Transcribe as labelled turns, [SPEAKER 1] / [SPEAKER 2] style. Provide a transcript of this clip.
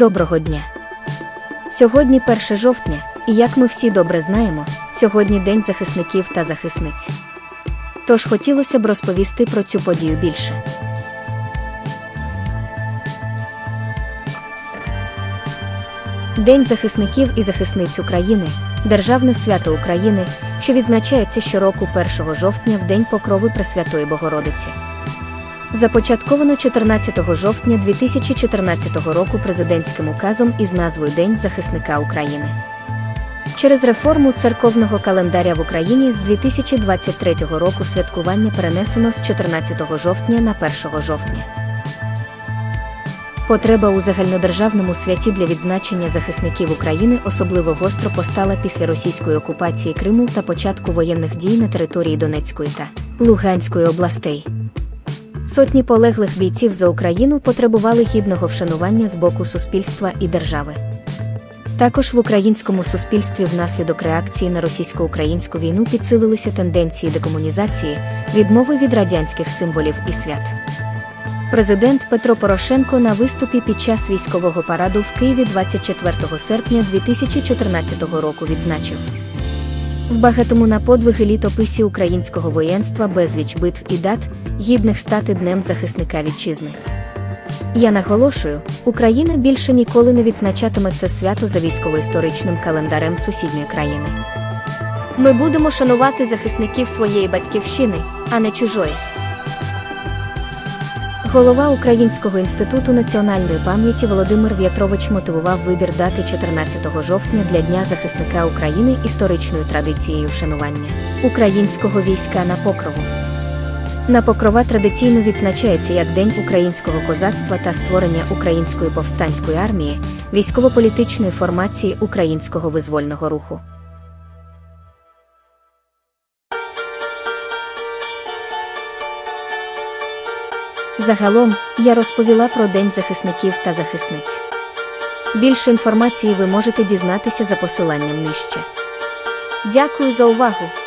[SPEAKER 1] Доброго дня! Сьогодні 1 жовтня, і як ми всі добре знаємо, сьогодні День захисників та захисниць. Тож хотілося б розповісти про цю подію більше. День захисників і захисниць України державне свято України, що відзначається щороку 1 жовтня в День Покрови Пресвятої Богородиці. Започатковано 14 жовтня 2014 року президентським указом із назвою День захисника України. Через реформу церковного календаря в Україні з 2023 року святкування перенесено з 14 жовтня на 1 жовтня. Потреба у загальнодержавному святі для відзначення захисників України особливо гостро постала після російської окупації Криму та початку воєнних дій на території Донецької та Луганської областей. Сотні полеглих бійців за Україну потребували гідного вшанування з боку суспільства і держави. Також в українському суспільстві внаслідок реакції на російсько-українську війну підсилилися тенденції декомунізації, відмови від радянських символів і свят. Президент Петро Порошенко на виступі під час військового параду в Києві 24 серпня 2014 року відзначив. В багатому на подвиги літописі українського воєнства безліч битв і дат, гідних стати Днем захисника вітчизни. Я наголошую, Україна більше ніколи не відзначатиме це свято за військово-історичним календарем сусідньої країни. Ми будемо шанувати захисників своєї батьківщини, а не чужої. Голова Українського інституту національної пам'яті Володимир В'ятрович мотивував вибір дати 14 жовтня для Дня захисника України історичною традицією вшанування українського війська на покрову. На покрова традиційно відзначається як День українського козацтва та створення української повстанської армії, військово-політичної формації українського визвольного руху. Загалом я розповіла про День захисників та захисниць. Більше інформації ви можете дізнатися за посиланням нижче. Дякую за увагу!